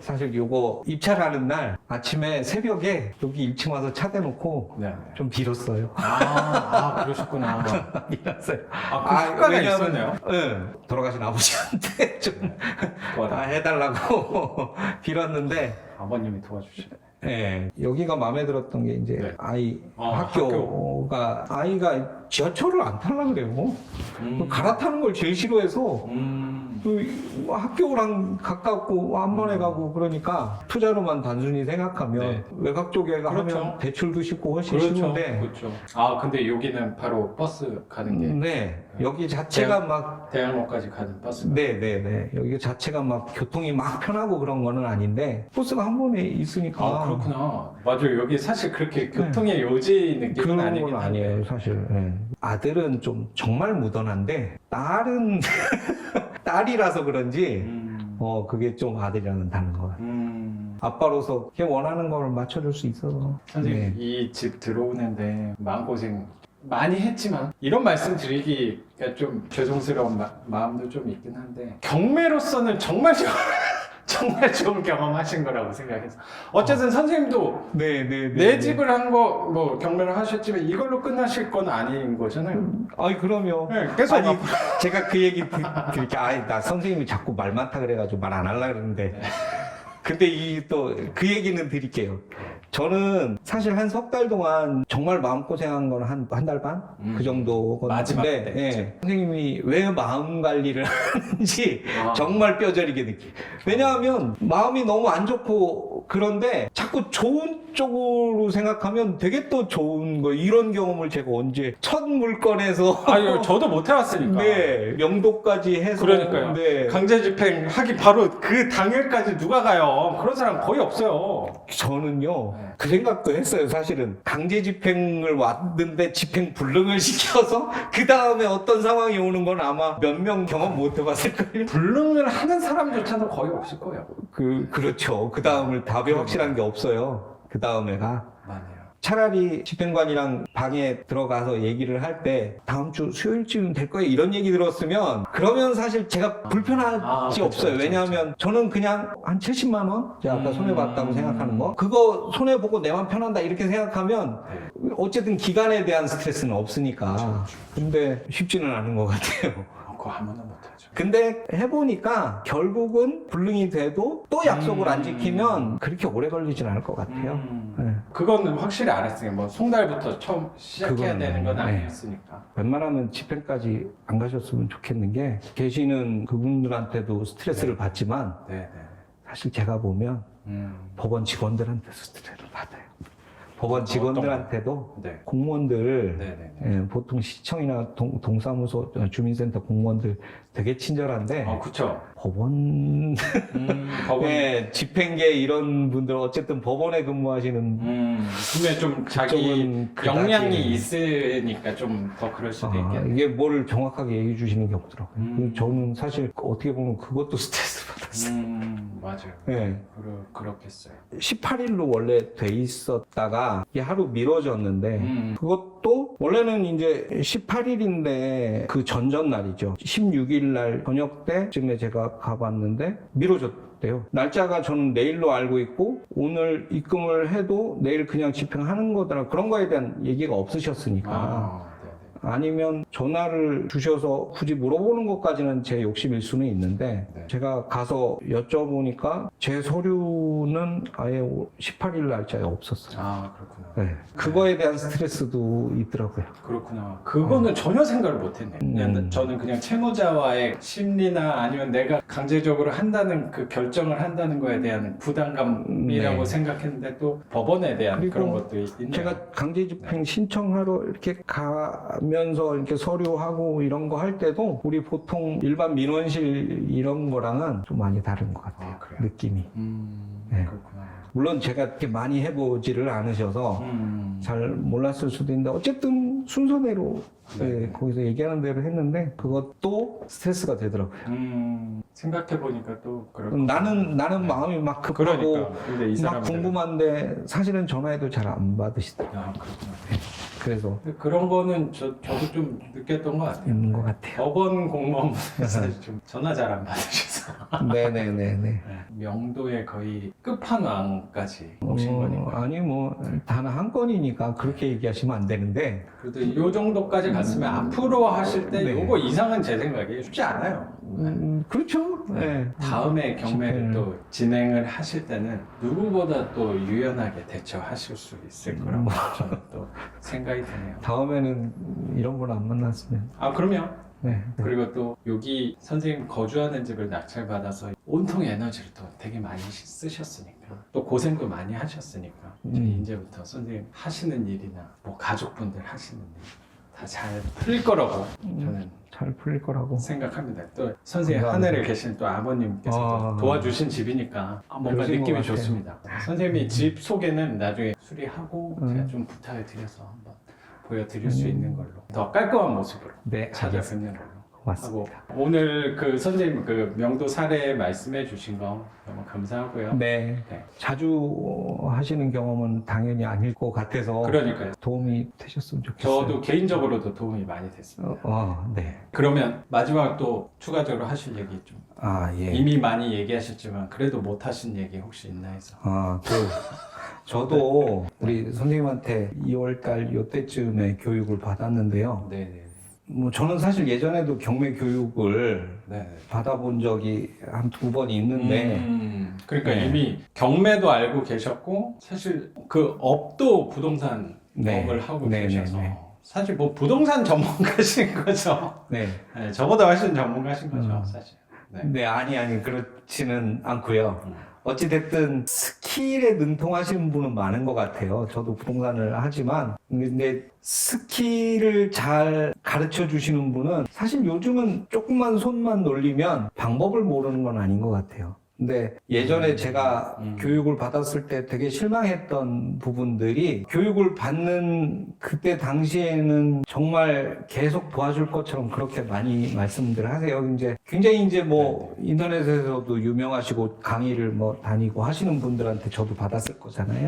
사실 요거 입찰하는 날 아침에 새벽에 여기 1층 와서 차 대놓고 네. 좀 빌었어요. 아, 아 그러셨구나. 빌었어요. 아, 그 효과가 있었네요. 응, 돌아가신 아버지한테 좀. 다 해달라고 빌었는데 아버님이 도와주시네. 예, 여기가 마음에 들었던 게 이제 네. 아이 아, 학교가 아이가 지하철을 안 탈라 그래요. 음. 갈아타는 걸 제일 싫어해서 음. 그 학교랑 가깝고 한 번에 가고 그러니까 투자로만 단순히 생각하면 네. 외곽 쪽에 그렇죠. 하면 대출도 쉽고 훨씬 그렇죠. 쉬운데 그렇죠. 아, 근데 여기는 바로 버스 가는 게 네 여기 자체가 막 대학로까지 가는 버스. 네네네 여기 자체가 막 교통이 막 편하고 그런 거는 아닌데 버스가 한 번에 있으니까 아, 그렇구나. 맞아요. 여기 사실 그렇게 교통의 요지 느낌은 네. 그런 아니긴 건 한데. 아니에요 사실 예. 아들은 좀 정말 무던한데 딸은 딸이라서 그런지 음. 어 그게 좀 아들이랑은 다른 것 같아요 음. 아빠로서 걔 원하는 걸 맞춰줄 수 있어서 선생님 네. 이집 들어오는데 마음고생 많이 했지만 이런 말씀 드리기가 좀 죄송스러운 마, 음도좀 있긴 한데 경매로서는 정말 좋 정말 좋은 경험하신 거라고 생각해서. 어쨌든 선생님도 네네 네 내 집을 한 거 뭐 경매를 하셨지만 이걸로 끝나실 건 아닌 거잖아요. 아니 그럼요. 네, 계속 아니 앞- 제가 그 얘기 드- 드릴게 아니 나 선생님이 자꾸 말 많다 그래가지고 말안 하려고 그러는데. 네. 근데 이 또 그 얘기는 드릴게요 저는 사실 한 석 달 동안 정말 마음고생한 건 한 한 달 반? 음. 그 정도 마지막 건데 때. 예. 선생님이 왜 마음 관리를 하는지 아. 정말 뼈저리게 느끼 왜냐하면 마음이 너무 안 좋고 그런데 자꾸 좋은 쪽으로 생각하면 되게 또 좋은 거 이런 경험을 제가 언제 첫 물건에서 아유 저도 못 해왔으니까. 네 명도까지 해서 그러니까요. 네. 강제 집행 하기 바로 그 당일까지 누가 가요? 그런 사람 거의 없어요. 저는요 네. 그 생각도 했어요 사실은. 강제 집행을 왔는데 집행 불능을 시켜서 그 다음에 어떤 상황이 오는 건 아마 몇 명 경험 못 해봤을 거예요. 불능을 하는 사람조차도 거의 없을 거예요. 그 그렇죠. 그 다음을 답이 확실한 게 없어요. 그 다음에가. 맞네요. 차라리 집행관이랑 방에 들어가서 얘기를 할 때 다음 주 수요일쯤 될 거예요 이런 얘기 들었으면 그러면 사실 제가 불편하지 아, 그쵸, 없어요 그쵸, 왜냐하면 저는 그냥 한 70만 원 제가 아까 음. 손해 봤다고 생각하는 거 그거 손해 보고 내만 편한다 이렇게 생각하면 네. 어쨌든 기간에 대한 스트레스는 없으니까 그쵸, 근데 쉽지는 않은 것 같아요 아, 그거 아무나 못하죠. 근데 해보니까 결국은 불능이 돼도 또 약속을 안 음. 지키면 그렇게 오래 걸리진 않을 것 같아요 음. 네. 그건 확실히 알았어요. 뭐 송달부터 처음 시작해야 그건, 되는 건 네. 아니었으니까. 웬만하면 집행까지 안 가셨으면 좋겠는 게 계시는 그분들한테도 스트레스를 받지만 네, 네. 사실 제가 보면 음. 법원 직원들한테 스트레스를 받아요. 법원 어떤 직원들한테도 네. 공무원들 네, 네. 예, 보통 시청이나 동, 동사무소 어, 주민센터 공무원들 되게 친절한데 아, 그쵸. 법원 음, 법원. 예, 집행계 이런 분들 어쨌든 법원에 근무하시는 음, 근데 좀 자기 그쪽은 그다지- 역량이 있으니까 좀 더 그럴 수도 아, 있겠네. 이게 뭘 정확하게 얘기해 주시는 게 없더라고요. 음. 저는 사실 어떻게 보면 그것도 스트레스 받았어요. 음, 맞아요. 네. 그러, 그렇겠어요. 18일로 원래 돼 있었다가 이게 하루 미뤄졌는데 음. 그것도 원래는 이제 18일인데 그 전전 날이죠. 16일 날 저녁 때쯤에 제가 가봤는데 미뤄졌대요. 날짜가 저는 내일로 알고 있고 오늘 입금을 해도 내일 그냥 집행하는 거더라. 그런 거에 대한 얘기가 없으셨으니까. 아. 아니면 전화를 주셔서 굳이 물어보는 것까지는 제 욕심일 수는 있는데 네. 제가 가서 여쭤보니까 제 서류는 아예 18일 날짜에 없었어요. 아, 그렇구나. 네. 그거에 대한 스트레스도 있더라고요. 그렇구나. 그거는 전혀 생각을 못 했네요. 그냥 음. 저는 그냥 채무자와의 심리나 아니면 내가 강제적으로 한다는 그 결정을 한다는 거에 대한 부담감이라고 네. 생각했는데 또 법원에 대한 그런 것도 있네요. 제가 강제집행 신청하러 이렇게 가면 서 이렇게 서류하고 이런 거 할 때도 우리 보통 일반 민원실 이런 거랑은 좀 많이 다른 것 같아요. 아? 느낌이. 음, 네. 그렇구나. 물론 제가 이렇게 많이 해보지를 않으셔서 음. 잘 몰랐을 수도 있는데 어쨌든 순서대로 네. 네, 거기서 얘기하는 대로 했는데 그것도 스트레스가 되더라고요. 음, 생각해 보니까 또 그렇고. 나는 나는 마음이 막 급하고 그러니까. 막. 궁금한데 사실은 전화해도 잘 안 받으시더라고요. 아, 그래서 그런 거는 저, 저도 좀 느꼈던 것 같아요. 있는 것 같아요. 법원 공무원분께서 좀 전화 잘 안 받으셔서 네네네네. 네. 명도의 거의 끝판왕까지 오신 어, 거니까 아니 뭐 단 한 건이니까 그렇게 얘기하시면 안 되는데 그래도 이 정도까지 갔으면 앞으로 하실 때 네. 요거 이상은 제 생각에 쉽지 않아요. 음, 그렇죠. 네. 다음에 경매를 또 진행을 하실 때는 누구보다 또 유연하게 대처하실 수 있을 거라고 음. 저는 또 생각이 드네요. 다음에는 이런 분안 만났으면. 아 그럼요. 네. 그리고 또 여기 선생님 거주하는 집을 낙찰받아서 온통 에너지를 또 되게 많이 시- 쓰셨으니까 또 고생도 많이 하셨으니까 이제 음. 이제부터 선생님 하시는 일이나 뭐 가족분들 하시는 일 다 잘 풀릴 거라고 저는 잘 풀릴 거라고. 생각합니다. 또 선생님 감사합니다. 하늘에 계신 또 아버님께서 아. 도와주신 집이니까 아, 뭔가 그러신 느낌이 같아요. 좋습니다. 선생님이 집 소개는 나중에 수리하고 음. 제가 좀 부탁을 드려서 한번 보여드릴 수 음. 있는 걸로 더 깔끔한 모습으로 네, 찾아뵙는 걸로. 하고 오늘 그 선생님 그 명도 사례 말씀해 주신 거 너무 감사하고요. 네. 네. 자주 하시는 경험은 당연히 아닐 것 같아서 그러니까요. 도움이 되셨으면 좋겠어요. 저도 개인적으로도 도움이 많이 됐습니다. 어, 어, 네. 그러면 마지막 또 추가적으로 하실 얘기 좀 아, 예. 이미 많이 얘기하셨지만 그래도 못 하신 얘기 혹시 있나 해서 아, 그 저도 우리 선생님한테 2월 달 요때쯤에 교육을 받았는데요. 네 네 뭐 저는 사실 예전에도 경매 교육을 네. 받아본 적이 한 두 번 있는데 음, 그러니까 네. 이미 경매도 알고 계셨고 사실 그 업도 부동산 네. 업을 하고 네, 계셔서 네, 네. 사실 뭐 부동산 전문가신 거죠. 네. 네, 저보다 훨씬 전문가신 거죠, 음. 사실. 네. 네, 아니 아니 그렇지는 않고요. 음. 어찌 됐든 스킬에 능통하시는 분은 많은 것 같아요. 저도 부동산을 하지만 근데 스킬을 잘 가르쳐 주시는 분은 사실 요즘은 조금만 손만 놀리면 방법을 모르는 건 아닌 것 같아요. 근데 예전에 음. 제가 음. 교육을 받았을 때 되게 실망했던 부분들이 교육을 받는 그때 당시에는 정말 계속 도와줄 것처럼 그렇게 많이 말씀들 하세요. 이제 굉장히 이제 뭐 인터넷에서도 유명하시고 강의를 뭐 다니고 하시는 분들한테 저도 받았을 거잖아요.